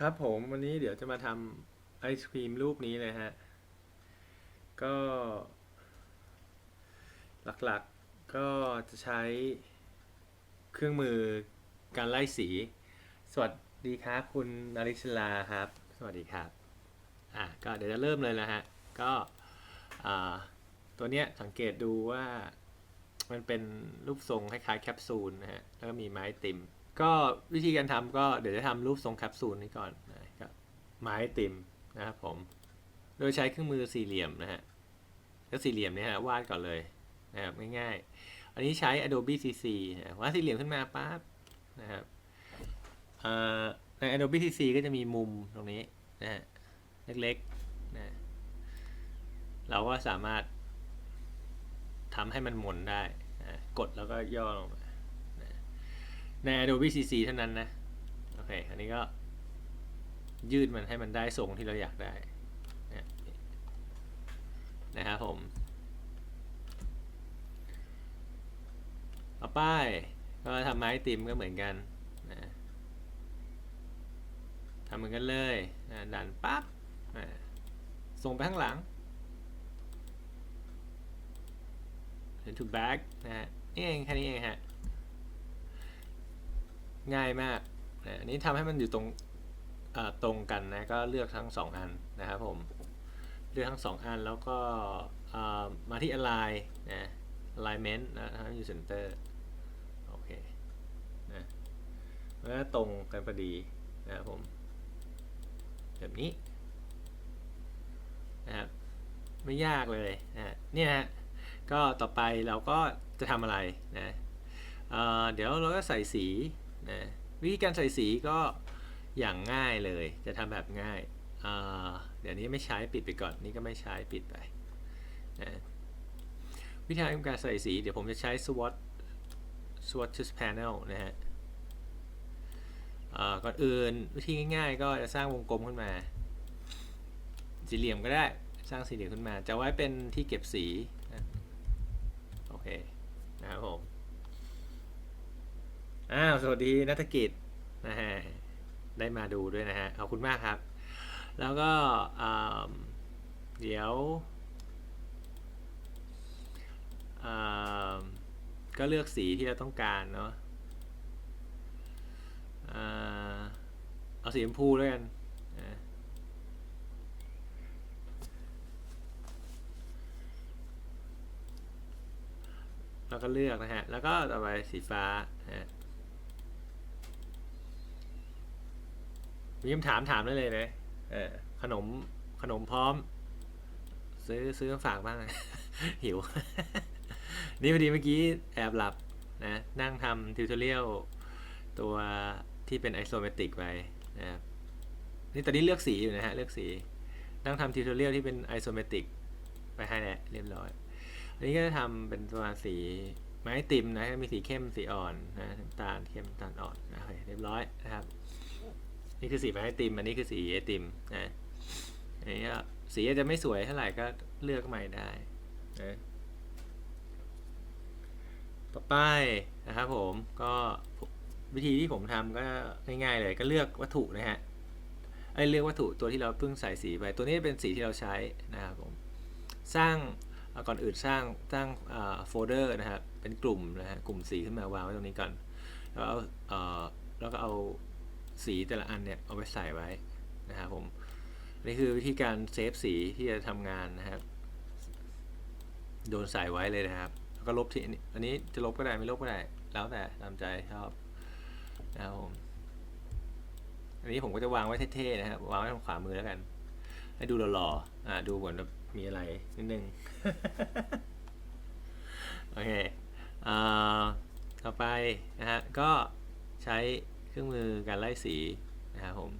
ครับผมวันนี้เดี๋ยวจะมาทำไอศครีมรูปนี้เลยฮะ ก็ หลักๆก็จะใช้เครื่องมือการไล่สี สวัสดีครับคุณนาริชลาครับ สวัสดีครับ อะก็เดี๋ยวจะเริ่มเลยนะฮะ ก็ตัวเนี้ยสังเกตดูว่ามันเป็นรูปทรงคล้ายๆแคปซูลนะฮะ แล้วก็มีไม้ติม ก็วิธีการทำก็เดี๋ยวจะทำรูปทรงแคปซูลนี้ก่อนนะครับไม้ติมนะครับผม โดยใช้เครื่องมือสี่เหลี่ยมนะฮะก็สี่เหลี่ยมเนี่ยฮะวาดก่อนเลยนะครับง่ายๆ อันนี้ใช้ Adobe CC นะวาดสี่เหลี่ยมขึ้นมาปั๊บนะครับเอ่อใน Adobe CC ก็จะมีมุมตรงนี้นะฮะเล็กๆนะเราก็สามารถทำให้มันหมุนได้นะกดแล้วก็ย่อลงมา ใน Adobe CC เท่านั้นนะ โอเค อันนี้ก็ ยืดมันให้มันได้ทรงที่เราอยากได้ นะนะครับผม ต่อไป ก็ทำไม้ติมก็เหมือนกันนะทำเหมือนกันเลยนะดันปั๊บนะส่งไปข้างหลัง to back นะฮะนี่เองแค่นี้เองฮะ ง่ายมากนะนี้ทำให้มันอยู่ตรงตรงกันนะก็เลือกทั้งสองอันนะครับผมเลือกทั้งสองอันแล้วก็มาที่ align นะ alignment นะทำให้อยู่ center โอเคนะแล้วก็ตรงกันพอดีนะครับผมแบบนี้นะครับไม่ยากเลยนะเนี่ยฮะก็ต่อไปเราก็จะทำอะไรนะเเดี๋ยวเราก็ใส่สี นะวิธีการใส่สีก็อย่างง่ายเลยจะทำแบบง่ายเอ่อเดี๋ยวนี้ไม่ใช้ปิดไปก่อนนี่ก็ไม่ใช้ปิดไปนะวิธีการใส่สี เดี๋ยวผมจะใช้ swatch swatches panel นะฮะก่อนอื่นวิธีง่ายๆ ก็จะสร้างวงกลมขึ้นมา สี่เหลี่ยมก็ได้สร้างสี่เหลี่ยมขึ้นมา จะไว้เป็นที่เก็บสีนะโอเค นะครับผม อ้าวสวัสดีนัฐกิจนะฮะได้มาดูด้วยนะฮะขอบคุณมากครับ แล้วก็เดี๋ยวก็เลือกสีที่เราต้องการเนาะอ่าเอาสีชมพูด้วยกันนะเราก็เลือกนะฮะ แล้วก็ต่อไปสีฟ้านะฮะ มีคำถามถามได้เลยนะเออขนมขนมพร้อม ซื้อซื้อฝากบ้าง หิว นี่พอดีเมื่อกี้แอบหลับนะนั่งทำทิวทอเรียลตัวที่เป็นไอโซเมตริกไปนะครับนี่ตอนนี้เลือกสีอยู่นะฮะ เลือกสี นั่งทำทิวทอเรียลที่เป็นไอโซเมตริกไปให้แล้วเรียบร้อย อันนี้ก็จะทำเป็นประมาณสีไม้ติมนะมีสีเข้มสีอ่อนนะน้ำตาลเข้มน้ำตาลอ่อนนะเรียบร้อยนะครับ นี่คือสีไม้ติม อันนี้คือสีไอติมนะอันนี้สีอาจจะไม่สวยเท่าไหร่ก็เลือกใหม่ได้นะต่อไปนะครับผมก็วิธีที่ผมทำก็ง่ายๆเลยก็เลือกวัตถุนะฮะไอ้เลือกวัตถุตัวที่เราเพิ่งใส่สีไปตัวนี้เป็นสีที่เราใช้นะครับผมสร้างก่อนอื่นสร้างสร้างโฟลเดอร์นะครับเป็นกลุ่มนะฮะกลุ่มสีขึ้นมาวางไว้ตรงนี้ก่อนแล้วเอาเอ่อแล้วก็เอา สีแต่ละอันเนี่ยเอาไปใส่ไว้นะครับผมนี่คือวิธีการเซฟสีที่จะทำงานนะครับ โดนใส่ไว้เลยนะครับ แล้วก็ลบที่อันนี้อันนี้จะลบก็ได้ไม่ลบก็ได้ แล้วแต่ตามใจชอบนะครับผมอันนี้ผมก็จะวางไว้เท่ๆนะครับวางไว้ทางขวามือแล้วกัน ให้ดูหล่อๆอ่าดูเหมือนมีอะไรนิดนึงโอเคอ่าต่อไปนะฮะก็ใช้ เครื่องมือการไล่สีนะครับผม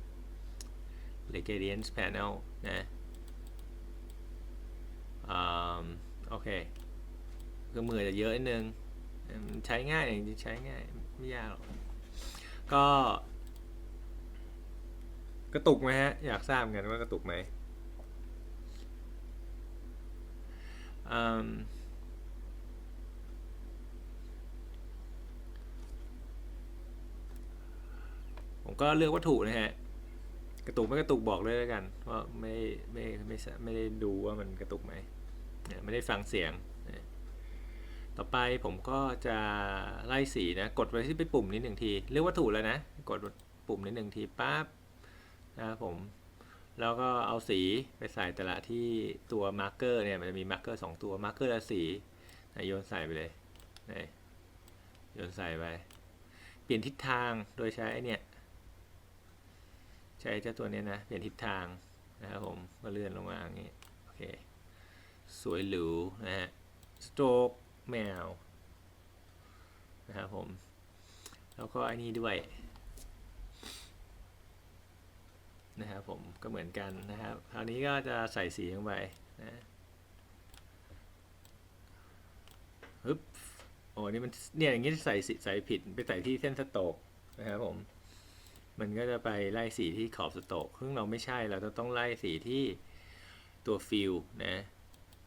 l e Gradient Panel นะอโอเคเครื่องมือจะเยอะนิดนึงใช้ง่ายจริงใช้ง่ายไม่ยากหรอกก็ กระตุกไหมฮะ อยากทราบเหมือนกันว่ากระตุกไหมอืม ผมก็เลือกวัตถุนะฮะ กระตุกไม่กระตุกบอกเลยแล้วกัน เพราะไม่ไม่ไม่ไม่ไม่ได้ดูว่ามันกระตุกไหมเนี่ยไม่ได้ฟังเสียง ต่อไปผมก็จะไล่สีนะ กดไปที่ไปปุ่มนี้หนึ่งทีเรียกว่าถูกแล้วนะ กดปุ่มนี้หนึ่งทีปั๊บนะครับผม แล้วก็เอาสีไปใส่แต่ละที่ตัวมาร์กเกอร์เนี่ย มันจะมีมาร์กเกอร์สองตัว มาร์กเกอร์ละสีนะโยนใส่ไปเลยโยนใส่ไป เปลี่ยนทิศทางโดยใช้เนี่ย ใช้เจ้าตัวเนี้ยนะ เปลี่ยนทิศทางนะครับผมก็เลื่อนลงมาอย่างนี้ โอเค สวยหรูนะฮะสโตรกแมวนะครับผม แล้วก็ไอ้นี่ด้วยนะครับผมก็เหมือนกันนะครับ คราวนี้ก็จะใส่สีลงไปนะฮึบโอ้นี่มันเนี่ยอย่างนี้ใส่สีใส่ผิดไปใส่ที่เส้นสโตกนะครับผม มันก็จะไปไล่สีที่ขอบสโตกซึ่งเราไม่ใช่ เราจะต้องไล่สีที่ตัวฟิลนะ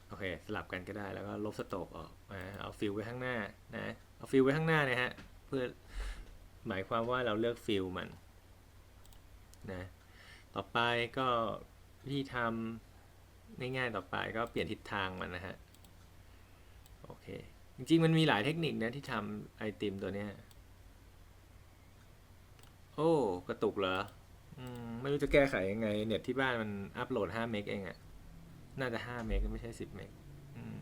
โอเค สลับกันก็ได้ แล้วก็ลบสโตกออกนะเอาฟิลไว้ข้างหน้านะ เอาฟิลไว้ข้างหน้านะฮะ เพื่อหมายความว่าเราเลือกฟิลมันนะ ต่อไปก็วิธีทำง่ายๆต่อไปก็เปลี่ยนทิศทางมันนะฮะ โอเค จริงๆมันมีหลายเทคนิคนะที่ทำไอติมตัวเนี้ย โอ้ กระตุกเหรอ อืม ไม่รู้จะแก้ไขยังไง เน็ตที่บ้านมันอัพโหลด 5 เมกเองอะน่าจะ 5 เมกไม่ใช่ 10 เมกอืม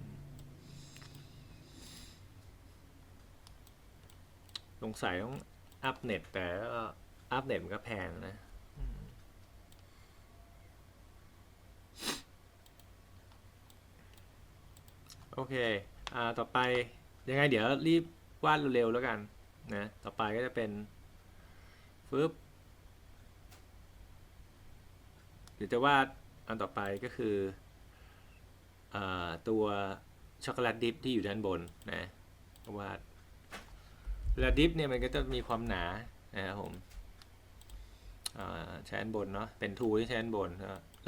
สงสัยต้องอัพเน็ต แต่ก็อัพเน็ตมันก็แพงนะโอเค อ่า ต่อไปยังไงเดี๋ยวรีบวาดเร็วๆแล้วกันนะ ต่อไปก็จะเป็น ฟึบเดี๋ยวจะวาดอันต่อไปก็คืออตัวช็อกโกแลตดิฟที่อยู่ด้านบนนะวาดเวลาดิฟเนี่ยมันก็จะมีความหนานะครับผมใช้อันบนเนาะเป็นทูที่ใช้อันบน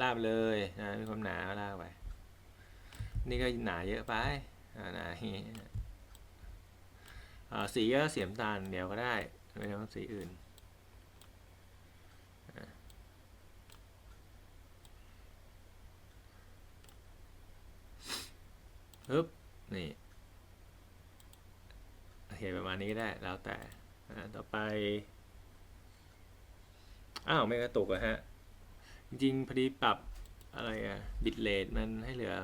ลาบเลยนะมีความหนาลากไปนี่ก็หนาเยอะไปหนาฮีสีก็เสีน้ำตาลเดี๋ยวก็ได้ไม่ต้องสีอื่น ปึ๊บนี่โอเคประมาณนี้ได้แล้วแต่ต่อไป อ้าว ไม่กระตุกอะฮะ จริงพอดีปรับอะไรอะบิตเรทมันให้เหลือ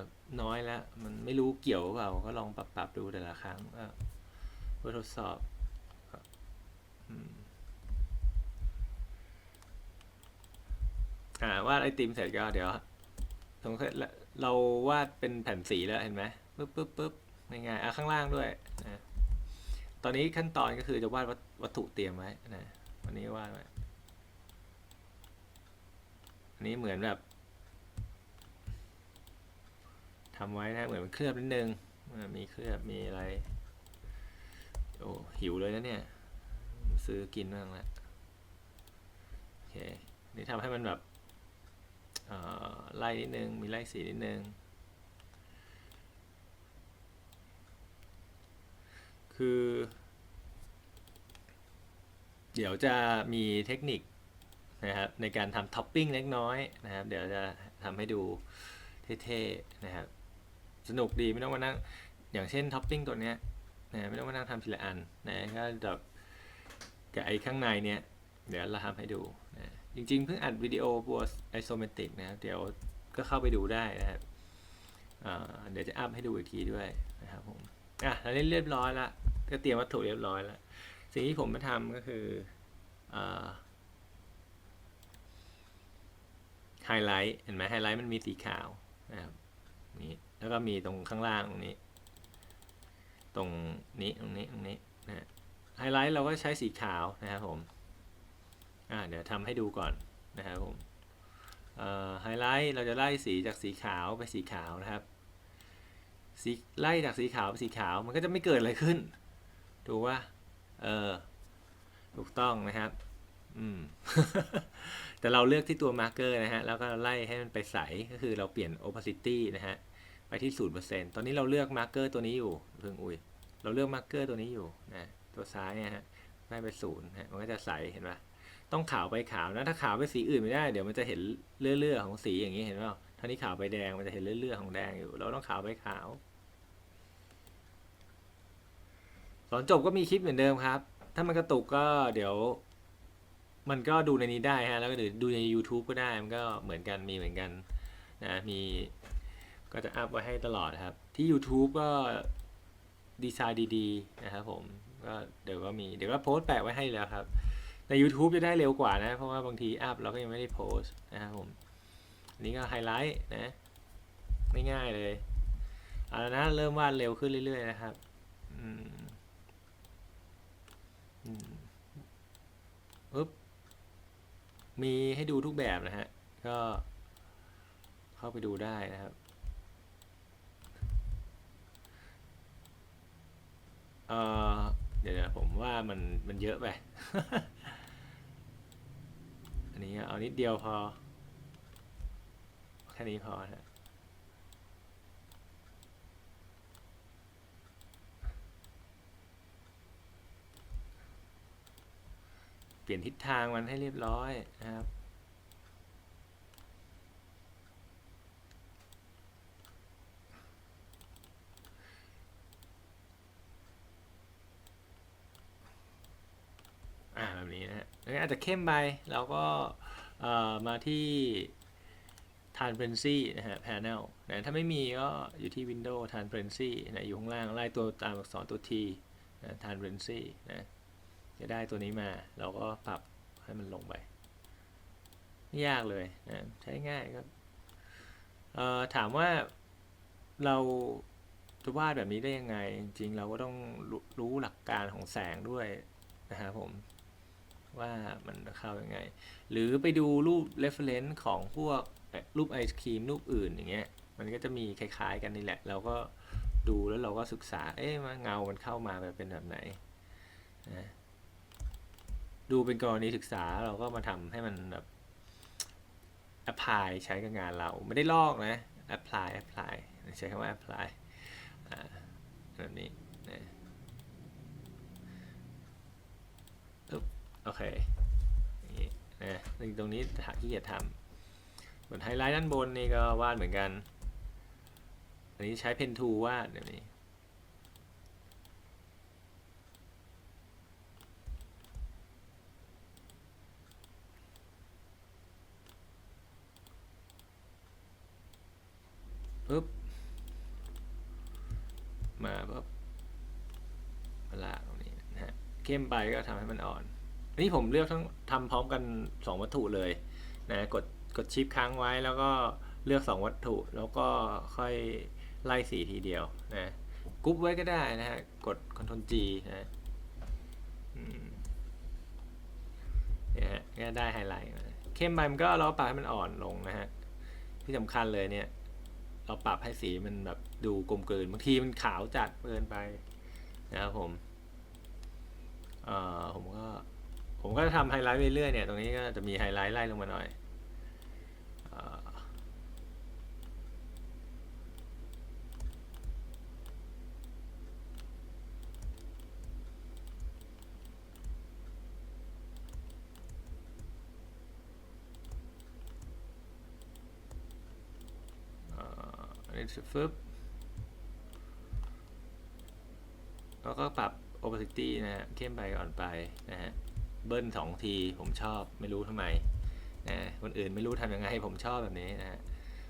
น้อยแล้ว มันไม่รู้เกี่ยวเปล่า ก็ลองปรับปรับดูแต่ละครั้งก็เพื่อทดสอบอ่าวาดไอติมเสร็จก็เดี๋ยวสงสัยเราวาดเป็นแผ่นสีแล้วเห็นไหม ปึ๊บปึ๊บปึ๊บง่ายๆอะข้างล่างด้วยนะตอนนี้ขั้นตอนก็คือจะวาดวัตถุเตรียมไว้นะวันนี้วาดไว้อันนี้เหมือนแบบทำไว้นะเหมือนมันเคลือบนิดนึงมีเคลือบมีอะไรโอ้หิวเลยนะเนี่ย ซื้อกินบ้างละโอเคนี่ทำให้มันแบบไล่นิดนึง มีไล่สีนิดนึง คือ เดี๋ยวจะมีเทคนิคนะครับในการทำท็อปปิ้งเล็กน้อยนะครับ เดี๋ยวจะทำให้ดูเท่ๆนะครับ สนุกดีไม่ต้องมานั่งอย่างเช่นท็อปปิ้งตัวเนี้ยนะไม่ต้องมานั่งทำทีละอันนะก็แบบกับไอ้ข้างในเนี้ยเดี๋ยวเราทำให้ดูนะจริงๆเพิ่งอัดวิดีโอบัวไอโซเมติกนะครับเดี๋ยวก็เข้าไปดูได้นะครับเดี๋ยวจะอัพให้ดูอีกทีด้วยนะครับผมอะแล้วเรียบร้อยละ ก็เตรียมวัตถุเรียบร้อยแล้ว สิ่งที่ผมมาทำก็คือไฮไลท์เห็นไหมไฮไลท์มันมีสีขาวนะครับนี่แล้วก็มีตรงข้างล่างตรงนี้ ตรงนี้ตรงนี้ตรงนี้นะไฮไลท์เราก็ใช้สีขาวนะครับผมอ่าเดี๋ยวทำให้ดูก่อนนะครับผมไฮไลท์เราจะไล่สีจากสีขาวไปสีขาวนะครับสีไล่จากสีขาวไปสีขาวมันก็จะไม่เกิดอะไรขึ้น ถูกว่าเออถูกต้องนะครับ อืม แต่เราเลือกที่ตัวมาร์กเกอร์นะฮะ แล้วก็ไล่ให้มันไปใส ก็คือเราเปลี่ยน opacity นะฮะ ไปที่0%ตอนนี้เราเลือกมาร์กเกอร์ตัวนี้อยู่เพิ่งอุ้ย เราเลือกมาร์กเกอร์ตัวนี้อยู่นะ ตัวซ้ายเนี่ยฮะได้ไปศูนย์ฮะ มันก็จะใส เห็นปะต้องขาวไปขาวนะ ถ้าขาวไปสีอื่นไม่ได้ เดี๋ยวมันจะเห็นเลื่อๆของสีอย่างนี้เห็นเปล่าท่านี้ขาวไปแดง มันจะเห็นเลื่อๆของแดงอยู่ เราต้องขาวไปขาว สอนจบก็มีคลิปเหมือนเดิมครับ ถ้ามันกระตุกก็เดี๋ยว มันก็ดูในนี้ได้ฮะ แล้วก็เดี๋ยวดูใน YouTube ก็ได้ มันก็เหมือนกัน มีเหมือนกันนะ มีก็จะอัพไว้ให้ตลอดครับ ที่ YouTube ก็ดีไซน์ดีๆ นะครับผม ก็เดี๋ยวก็มี เดี๋ยวก็โพสต์แปะไว้ให้แล้วครับ ใน YouTube จะได้เร็วกว่านะ เพราะว่าบางทีอัพเราก็ยังไม่ได้โพสต์นะครับผม อันนี้ก็ไฮไลท์นะง่ายๆเลยเอาละนะ เริ่มวาดเร็วขึ้นเรื่อยๆนะครับ อืม อืมปึ๊บมีให้ดูทุกแบบนะฮะ ก็เข้าไปดูได้นะครับ เอ่อ เดี๋ยวนะผมว่ามันมันเยอะไป อันนี้เอานิดเดียวพอ แค่นี้พอนะ เปลี่ยนทิศทางมันให้เรียบร้อยนะครับ อ่าแบบนี้นะฮะแล้วอาจจะเข้มไปเราก็มาที่ transparency นะฮะ panel นะถ้าไม่มีก็อยู่ที่ Windows transparency นะอยู่ข้างล่างไล่ตัวตามอักษรตัว T นะ transparency นะ จะได้ตัวนี้มา เราก็ปรับให้มันลงไปไม่ยากเลยนะใช้ง่ายครับถามว่าเราจะวาดแบบนี้ได้ยังไง จริงเราก็ต้องรู้รู้หลักการของแสงด้วยนะครับผมว่ามันเข้ายังไง หรือไปดูรูป reference ของพวกรูปไอศครีมรูปอื่นอย่างเงี้ยมันก็จะมีคล้ายๆกันนี่แหละ เราก็ดูแล้วเราก็ศึกษา เอ๊ะเงามันเข้ามาแบบเป็นแบบไหนนะ ดูเป็นกรณีศึกษาเราก็มาทำให้มันแบบ apply ใช้กับงานเราไม่ได้ลอกนะ apply apply ใช้คำว่า apply อ่าแบบนี้นะโอเคนี้นะตรงนี้หาที่จะทำส่วนไฮไลท์ด้านบนนี่ก็วาดเหมือนกัน อันนี้ใช้เพนทูวาดแบบนี้ ปึ๊บ มาปึ๊บมาลากตรงนี้นะฮะเข้มไปก็ทำให้มันอ่อนอันนี้ผมเลือกทั้งทำพร้อมกัน 2 วัตถุเลยนะกดกดชิปค้างไว้แล้วก็เลือก 2 วัตถุ แล้วก็ค่อยไล่สีทีเดียวนะกรุ๊ปไว้ก็ได้นะฮะ กด Ctrl G นะอืมเนี่ยฮะก็ได้ไฮไลท์เข้มไปมันก็เราปรับให้มันอ่อนลงนะฮะ ที่สำคัญเลยเนี่ย เราปรับให้สีมันแบบดูกลมกลืนบางทีมันขาวจัดเกินไปนะครับผมเอ่อผมก็ผมก็ทำไฮไลท์ไปเรื่อยเนี่ย ตรงนี้ก็จะมีไฮไลท์ไล่ลงมาหน่อยเอ่อเอ่ ออันนี้ฟึบแล้วก็ปรับ opacity นะฮะเข้มไปอ่อนไปนะฮะเบิ้ลสองทีผมชอบไม่รู้ทำไมนะคนอื่นไม่รู้ทำยังไงผมชอบแบบนี้นะฮะ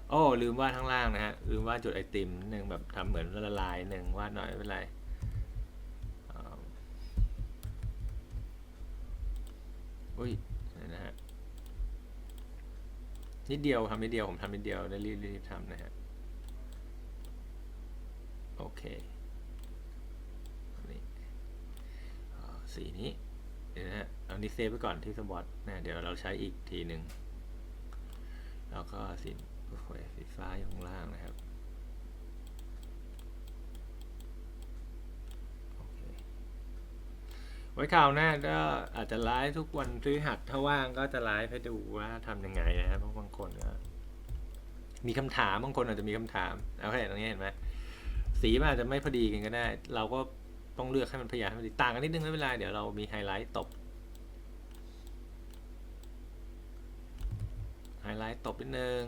โอ้ลืมวาดข้างล่างนะฮะลืมวาดจุดไอติมหนึ่งแบบทำเหมือนละลายหนึ่งวาดหน่อยไม่เป็นไรอุ้ยนะฮะนิดเดียวทำนิดเดียวผมทำนิดเดียวได้รีบรีบทำนะฮะ โอเคนี่สีนี้เดี๋ยวนะเอานี้เซฟไว้ก่อนที่สปอตนะเดี๋ยวเราใช้อีกทีหนึ่งแล้วก็สีโอ้โหสีฟ้าอยู่ข้างล่างนะครับโอเคไว้คราวหน้าก็อาจจะไลฟ์ทุกวันพฤหัสถ้าว่างก็จะไลฟ์ให้ดูว่าทำยังไงนะครับเพราะบางคนก็มีคำถามบางคนอาจจะมีคำถามโอเคตรงนี้เห็นไหม สีมันอาจจะไม่พอดีกันก็ได้ เราก็ต้องเลือกให้มันพยายามให้มัดีต่างกันนิดนึงไม่เป็นไรเดี๋ยวเรามีไฮไลท์ตบไฮไลท์ตบนิดนึง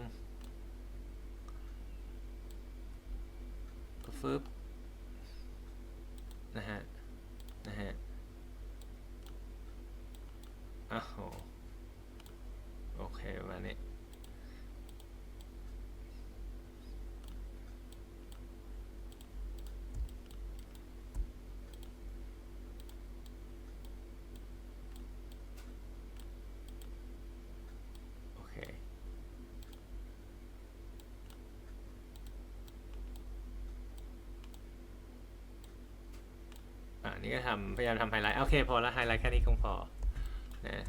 ฟึบนะฮะ นี่ก็ทำพยายามทำไฮไลท์ โอเค พอแล้วไฮไลท์แค่นี้คงพอ นะ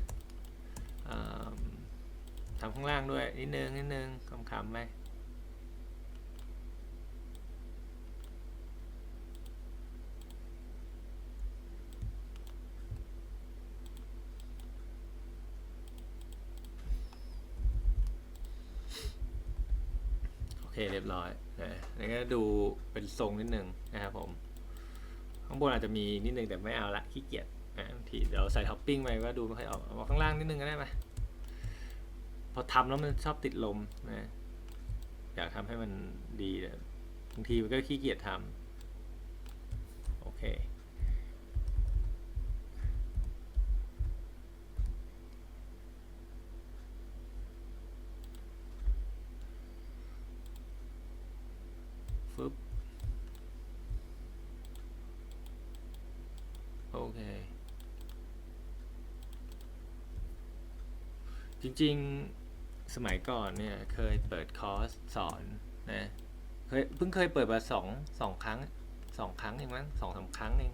อทำข้างล่างด้วย นิดนึง นิดนึงคำๆไหมโอเค เรียบร้อยนะแล้วก็ดูเป็นทรงนิดนึงนะครับผม ข้างบนอาจจะมีนิดนึงแต่ไม่เอาละขี้เกียจนะทีเดี๋ยวใส่ท็อปปิ้งไปก็ดูไม่ค่อยออกเอาข้างล่างนิดนึงก็ได้ไหมพอทำแล้วมันชอบติดลมนะอยากทำให้มันดีบางทีมันก็ขี้เกียจทำโอเค ฟึบ โอเค จริงๆสมัยก่อนเนี่ยเคยเปิดคอร์สสอนนะเคยเพิ่งเคยเปิดมาสองสองครั้งสองครั้งเองมั้งสองสามครั้งเอง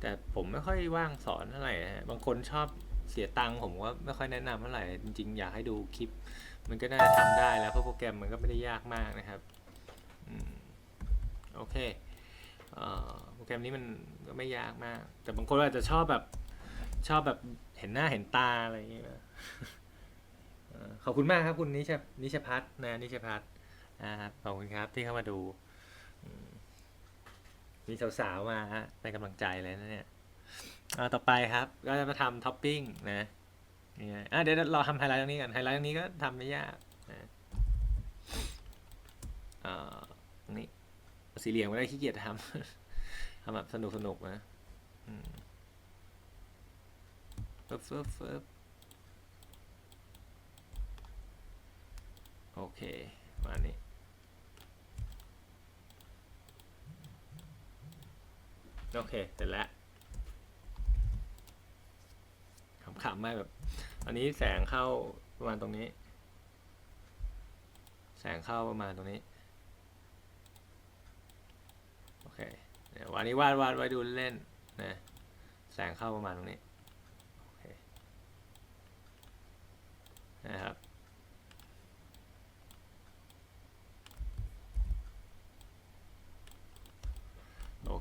แต่ผมไม่ค่อยว่างสอนเท่าไหร่ฮะบางคนชอบเสียตังค์ผมก็ไม่ค่อยแนะนำเท่าไหร่จริงๆ อยากให้ดูคลิป มันก็น่าจะทำได้แล้วเพราะโปรแกรมมันก็ไม่ได้ยากมากนะครับโอเคเออโปรแกรมนี้มันก็ไม่ยากมาก แต่บางคนอาจจะชอบแบบชอบแบบเห็นหน้าเห็นตาอะไรอย่างเงี้ย ขอบคุณมากครับคุณนิชนิชพัฒน์นะนิชพัฒน์นะครับขอบคุณครับที่เข้ามาดูมีสาวๆมาฮะเป็นกำลังใจเลยนะเนี่ยเอาต่อไปครับก็จะมาทำท็อปปิ้งนะนี่อะเดี๋ยวเราทำไฮไลท์ตรงนี้กันไฮไลท์ตรงนี้ก็ทำไม่ยากนะอ่อตรงนี้สีเหลี่ยมไม่ได้ขี้เกียจทำทำแบบสนุกสนุกๆนะอืมฟึบฟึบฟึบ โอเค มานี้โอเคเสร็จแล้วขำๆไม่แบบ อันนี้แสงเข้าประมาณตรงนี้ แสงเข้าประมาณตรงนี้ โอเค เดี๋ยววันนี้วาดวาดไว้ดูเล่นนะ แสงเข้าประมาณตรงนี้ โอเค นะครับ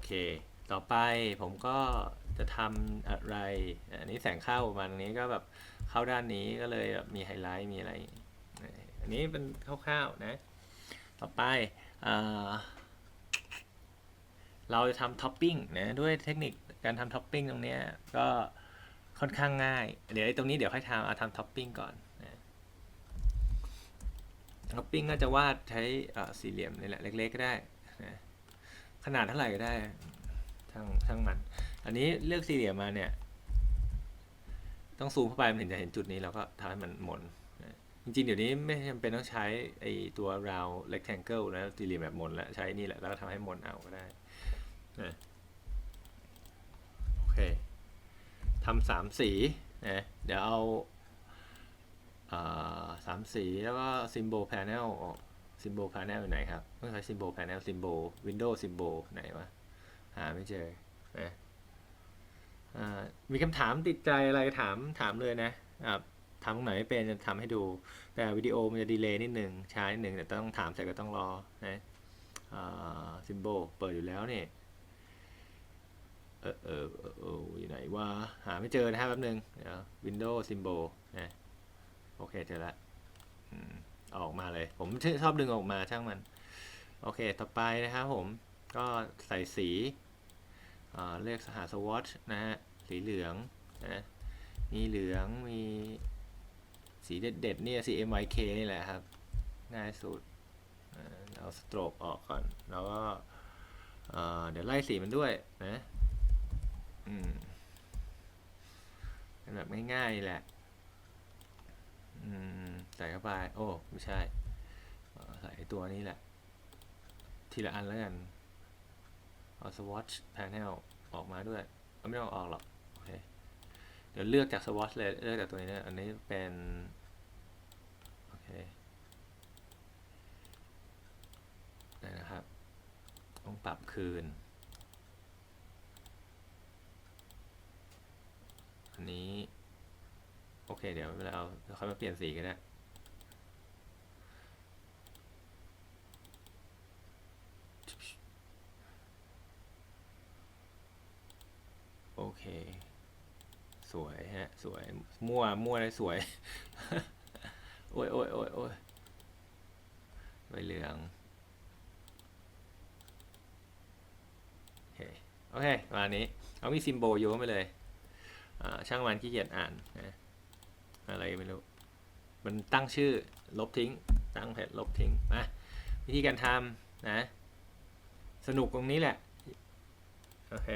เค ต่อไปผมก็จะทำอะไร อันนี้แสงเข้าประมาณนี้ก็แบบเข้าด้านนี้ก็เลยแบบมีไฮไลท์มีอะไร อันนี้เป็นคร่าวๆนะ ต่อไปอ่าเราจะทำท็อปปิ้งนะด้วยเทคนิคการทำท็อปปิ้งตรงนี้ก็ค่อนข้างง่าย เดี๋ยวตรงนี้เดี๋ยวค่อยทำเอาทำท็อปปิ้งก่อนนะท็อปปิ้งก็จะวาดใช้สี่เหลี่ยมนี่แหละเล็กๆก็ได้นะ ขนาดเท่าไหร่ก็ได้ช่างช่างมัน อันนี้เลือกสี่เหลี่ยมมาเนี่ย ต้องซูมเข้าไปมันถึงจะเห็นจุดนี้แล้วก็ทำให้มันหมุนจริงๆ เดี๋ยวนี้ไม่จำเป็นต้องใช้ไอตัว round rectangle นะสี่เหลี่ยมแบบหมุนแล้วใช้นี่แหละแล้วก็ทำให้หมุนเอาก็ได้นะโอเคทำสามสีนะเดี๋ยวเอาอ่าสามสีแล้วก็ symbol panel ออก symbol panel อยู่ไหนครับไม่ใช่ symbol panel symbol window symbol ไหนวะ หาไม่เจอนะมีคำถามติดใจอะไรถามถามเลยนะอ่าทำตรงไหนไม่เป็นจะทำให้ดู แต่วิดีโอมันจะดีเลย์นิดหนึ่งช้านิดหนึ่งแต่ต้องถามเสร็จก็ต้องรอนะอ่า symbol เปิดอยู่แล้วเนี่ยเออเออเอออยู่ไหนวะหาไม่เจอนะครับแป๊บนึงเดี๋ยว Windows Symbol นะ โอเค เจอละ ออกมาเลย ผมชอบดึงออกมาช่างมัน โอเค ต่อไปนะครับผม ก็ใส่สีเลือกหาสวอตนะฮะ สีเหลืองนะมีเหลือง มีสีเด็ดๆเนี่ย CMYK นี่แหละครับ ง่ายสุด เอาสโตรกออกก่อน แล้วก็เดี๋ยวไล่สีมันด้วยนะ อืมแบบง่ายๆแหละ ใส่เข้าไป โอ้ ไม่ใช่ ใส่ตัวนี้แหละ ทีละอันแล้วกัน เอา swatch panel ออกมาด้วย ไม่ต้องออกหรอก โอเค เดี๋ยวเลือกจาก swatch เลย เลือกจากตัวนี้นะอันนี้เป็น โอเคได้นะครับ ต้องปรับคืน อันนี้ เคเดี๋ยวเวลาเอาเดี๋ยวค่อยมาเปลี่ยนสีก็ได้โอเค สวยฮะ สวย มั่ว มั่วได้สวย โอ้ยโอ้ยโอ้ยโอ้ยใบเหลืองโอเคโอเคประมาณนี้ เอามีซิมโบโยนไปเลย ช่างมันขี้เกียจอ่านนะ อะไรไม่รู้ มันตั้งชื่อลบทิ้ง ตั้งเพจลบทิ้งมาวิธีการทำนะ สนุกตรงนี้แหละ โอเค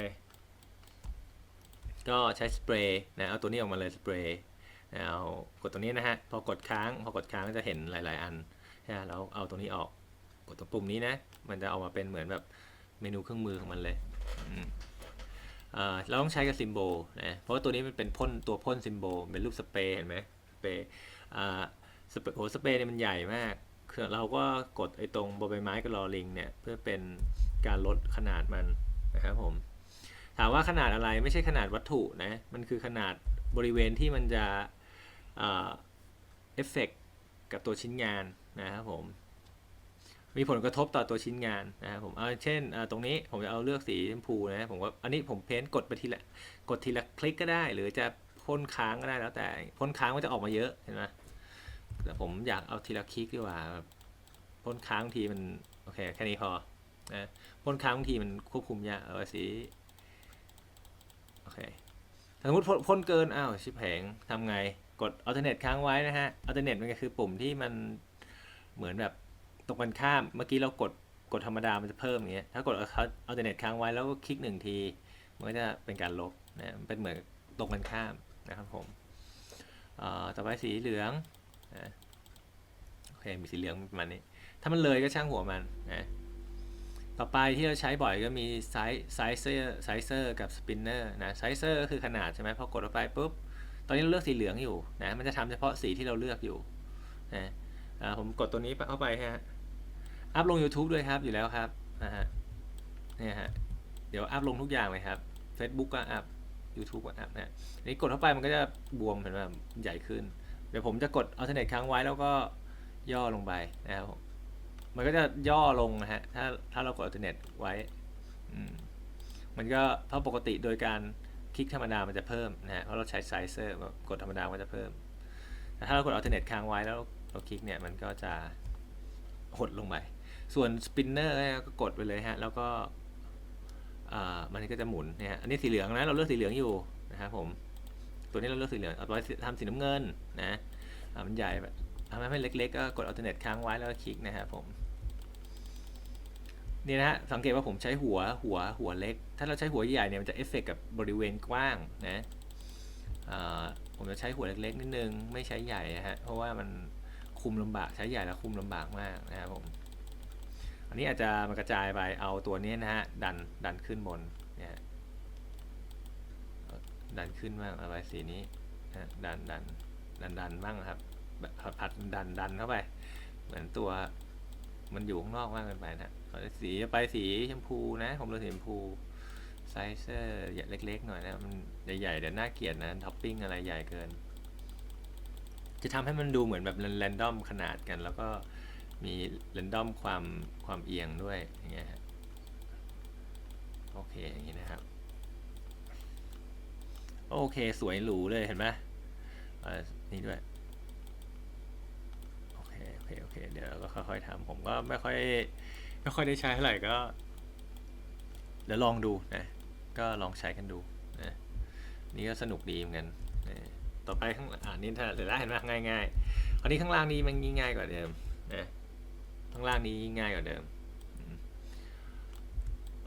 ก็ใช้สเปรย์นะ เอาตัวนี้ออกมาเลยสเปรย์นะเอากดตัวนี้นะฮะ พอกดค้าง พอกดค้างก็จะเห็นหลาย ๆ อันนะแล้วเอาตัวนี้ออก กดตัวปุ่มนี้นะ มันจะออกมาเป็นเหมือนแบบเมนูเครื่องมือของมันเลยอืม เราต้องใช้กับซิมโบลนะเพราะว่าตัวนี้มันเป็นพ่นตัวพ่นซิมโบลเป็นรูปสเปรย์เห็นไหมสเปรย์สเปรย์โอ้สเปรย์เนี่ยมันใหญ่มากเราก็กดไอ้ตรงบใบไม้กับลอลิงเนี่ยเพื่อเป็นการลดขนาดมันนะครับผมถามว่าขนาดอะไรไม่ใช่ขนาดวัตถุนะมันคือขนาดบริเวณที่มันจะเอ่อเอฟเฟกกับตัวชิ้นงานนะครับผม มีผลกระทบต่อตัวชิ้นงานนะครับผมเอาเช่นตรงนี้ผมจะเอาเลือกสีชมพูนะผมว่าอันนี้ผมเพ้นท์กดไปทีละกดทีละคลิกก็ได้ หรือจะพ่นค้างก็ได้แล้วแต่พ่นค้างมันจะออกมาเยอะเห็นไหมแต่ผมอยากเอาทีละคลิกดีกว่าพ่นค้างทีมันโอเคแค่นี้พอนะพ่นค้างบางทีมันควบคุมยากเอาสีโอเคสมมติพ่นเกินอ้าวชิบแผงทำไงกด alternate ค้างไว้นะฮะ alternate มันก็คือปุ่มที่มันเหมือนแบบ ตรงกันข้ามเมื่อกี้เรากดกดธรรมดามันจะเพิ่มอย่างเงี้ยถ้ากด alternate ค้างไว้แล้วก็คลิกหนึ่งที มันก็จะเป็นการลบนะเป็นเหมือนตรงกันข้ามนะครับผมอ่อต่อไปสีเหลืองนะโอเคมีสีเหลืองประมาณนี้ ถ้ามันเลยก็ช่างหัวมันนะต่อไปที่เราใช้บ่อยก็มีไซส์ไซเซอร์ไซเซอร์กับสปินเนอร์นะไซเซอร์ก็คือขนาดใช่ไหมพอกดเข้าไปปุ๊บตอนนี้เราเลือกสีเหลืองอยู่นะมันจะทำเฉพาะสีที่เราเลือกอยู่นะอ่าผมกดตัวนี้เข้าไปฮะ อัพลง YouTube ด้วยครับอยู่แล้วครับนะฮะเนี่ยฮะเดี๋ยวอัพลงทุกอย่างเลยครับ Facebook ก็อัพ YouTube ก็อัพนะนี่กดเข้าไปมันก็จะบวมเห็นไหมใหญ่ขึ้น เดี๋ยวผมจะกด alternate ค้างไว้แล้วก็ย่อลงไปนะครับมันก็จะย่อลงนะฮะถ้าถ้าเรากด alternate ไว้มันก็เพราะปกติโดยการคลิกธรรมดามันจะเพิ่มนะฮะเพราะเราใช้ไซเซอร์กดธรรมดามันจะเพิ่มแต่ถ้าเรากด alternate ค้างไว้แล้วเราคลิกเนี่ยมันก็จะหดลงไป ส่วน spinner เนี่ยก็กดไปเลยฮะ แล้วก็มันก็จะหมุนเนี่ย อันนี้สีเหลืองนะ เราเลือกสีเหลืองอยู่นะครับผม ตัวนี้เราเลือกสีเหลือง เอาไว้ทำสีน้ำเงินนะมันใหญ่แบบทำให้มันเล็ก ๆ ก็กด alternate ค้างไว้แล้วก็คลิกนะครับผม นี่นะฮะ สังเกตว่าผมใช้หัว หัว หัวเล็ก ถ้าเราใช้หัวใหญ่เนี่ย มันจะเอฟเฟกกับบริเวณกว้างนะผมจะใช้หัวเล็ก ๆ นิดนึง ไม่ใช้ใหญ่นะฮะ เพราะว่ามันคุมลำบาก ใช้ใหญ่แล้วคุมลำบากมากนะครับผม อันนี้อาจจะมันกระจายไปเอาตัวนี้นะฮะดันดันขึ้นบนเนี่ยดันขึ้นบ้างเอาไว้สีนี้นะดันดันดันดันบ้างครับแบบผัดดันดันเข้าไป เหมือนตัวมันอยู่ข้างนอกมากเกินไปนะเอาสีไปสีชมพูนะ ผมเลือกสีชมพูไซส์เซอร์เล็กๆหน่อยนะมันใหญ่ๆเดี๋ยวน่าเกลียดนะท็อปปิ้งอะไรใหญ่เกิน จะทำให้มันดูเหมือนแบบแรนดอมขนาดกัน แล้วก็ มีแรนดอมความความเอียงด้วยอย่างเงี้ยฮะโอเคอย่างนี้นะครับ โอเคสวยหรูเลยเห็นไหมอ่อนี่ด้วยโอเคโอเคโอเคเดี๋ยวก็ค่อยๆทำผมก็ไม่ค่อยไม่ค่อยได้ใช้เท่าไหร่ก็เดี๋ยวลองดูนะก็ลองใช้กันดูนะนี่ก็สนุกดีเหมือนกันนะต่อไปข้างอ่านี่ถ้าเสร็จแล้วเห็นไหมง่ายๆคราวนี้ข้างล่างนี้มันงง่ายกว่าเดิมนะ ข้างล่างนี้ง่ายกว่าเดิมอืม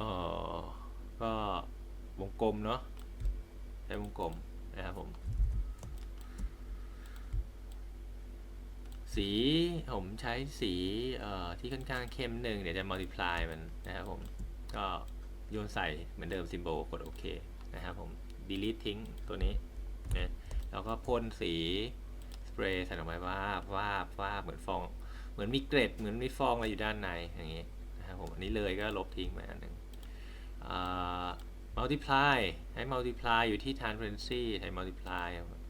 อ๋อก็วงกลมเนาะใช้วงกลมนะครับผม สีผมใช้สีที่ค่อนข้างเข้มหนึ่งเดี๋ยวจะ multiply มันนะครับผม ก็โยนใส่เหมือนเดิม symbol กดโอเคนะครับผม delete ทิ้งตัวนี้นะแล้วก็พ่นสีสเปรย์ใส่ลงไปวาบวาบวาบเหมือนฟอง มือนมีเกล็ดเหมือนมีฟองอะไรอยู่ด้านในอย่างนี้นะครับผมอันนี้เลยก็ลบทิ้งไปอันหนึ่งอ่า multiply ให้ multiply อยู่ที่ transparency ใช้ multiply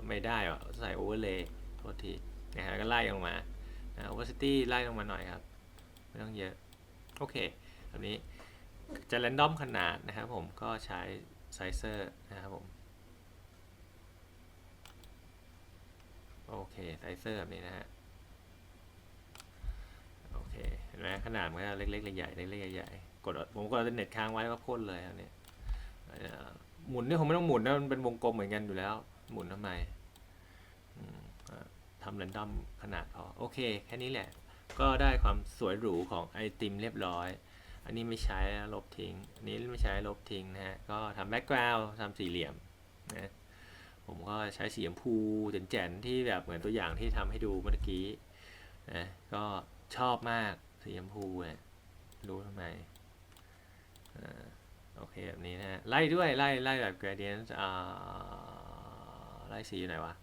ไม่ได้หรอใส่ overlay โทษทีนะฮะก็ไล่ลงมานะ opacity ไล่ลงมาหน่อยครับ ไม่ต้องเยอะ โอเคแบบนี้จะ random ขนาดนะครับผมก็ใช้ sizer นะครับผมโอเค sizer แบบนี้นะฮะ เคเห็นไหมขนาดมันก็เล็กๆใหญ่ๆเล็กๆใหญ่ๆกดผมกดเน็ตค้างไว้แล้วก็พ่นเลยครับเนี่ยหมุนนี่ผมไม่ต้องหมุนนะมันเป็นวงกลมเหมือนกันอยู่แล้ว หมุนทำไมทำ random ขนาดพอโอเค แค่นี้แหละ ก็ได้ความสวยหรูของไอติมเรียบร้อย อันนี้ไม่ใช้ลบทิ้ง อันนี้ไม่ใช้ลบทิ้งนะฮะ ก็ทำแบ็กกราวด์ทำสี่เหลี่ยมนะผมก็ใช้สีชมพูแจ่นๆที่แบบเหมือนตัวอย่างที่ทำให้ดูเมื่อกี้นะก็ ชอบมากสีชมพูเนี่ยรู้ทำไมอ่าโอเคแบบนี้นะฮะไล่ด้วย ไล่ไล่แบบ gradient อ่าไล่สีอยู่ไหนวะ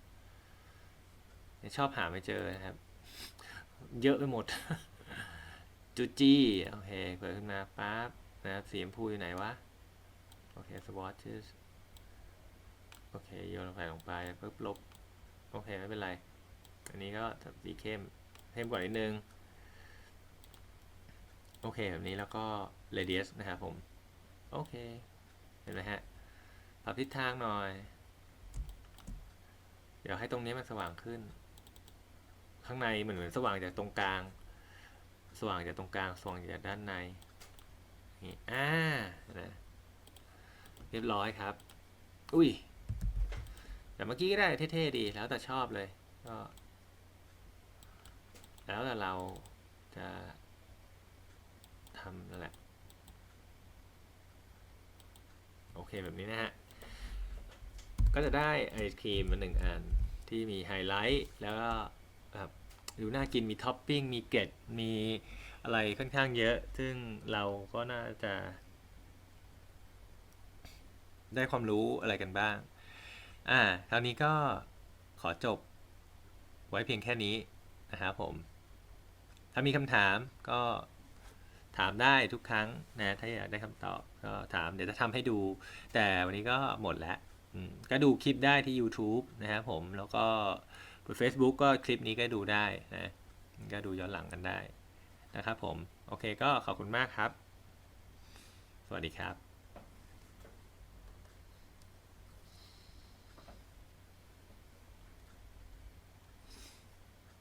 ชอบหาไม่เจอนะครับ เยอะไปหมดจูจี้ โอเค เปิดขึ้นมาปั๊บนะครับสีชมพูอยู่ไหนวะ โอเค swatches โอเค โยนลงไปลงไปปุ๊บลบ โอเค ไม่เป็นไร อันนี้ก็สีเข้ม เข้มกว่านิดนึง โอเคแบบนี้แล้วก็ radius นะครับผม โอเค เห็นไหมฮะ ปรับทิศทางหน่อย เดี๋ยวให้ตรงนี้มันสว่างขึ้น ข้างในเหมือนเหมือนสว่างจากตรงกลาง สว่างจากตรงกลาง สว่างจากด้านใน นี่ อ่านะเรียบร้อยครับ อุ้ย แต่เมื่อกี้ก็ได้เท่ๆดี แล้วแต่ชอบเลย ก็ แล้วแต่เราจะำนั่นแหละ โอเคแบบนี้นะฮะ ก็จะได้ไอศครีมมาหนึ่งอัน ที่มีไฮไลท์ แล้วก็แบบดูน่ากินมีท็อปปิ้ง มีเกล็ด มีอะไรค่อนข้างเยอะ ซึ่งเราก็น่าจะ ได้ความรู้อะไรกันบ้าง อ่าคราวนี้ก็ขอจบไว้เพียงแค่นี้นะครับผม ถ้ามีคำถามก็ ถามได้ทุกครั้งนะถ้าอยากได้คำตอบก็ถามเดี๋ยวจะทำให้ดู แต่วันนี้ก็หมดแล้วก็ดูคลิปได้ที่ YouTube นะครับผมแล้วก็บน Facebook ก็คลิปนี้ก็ดูได้นะก็ดูย้อนหลังกันได้นะครับผม โอเคก็ขอบคุณมากครับ สวัสดีครับ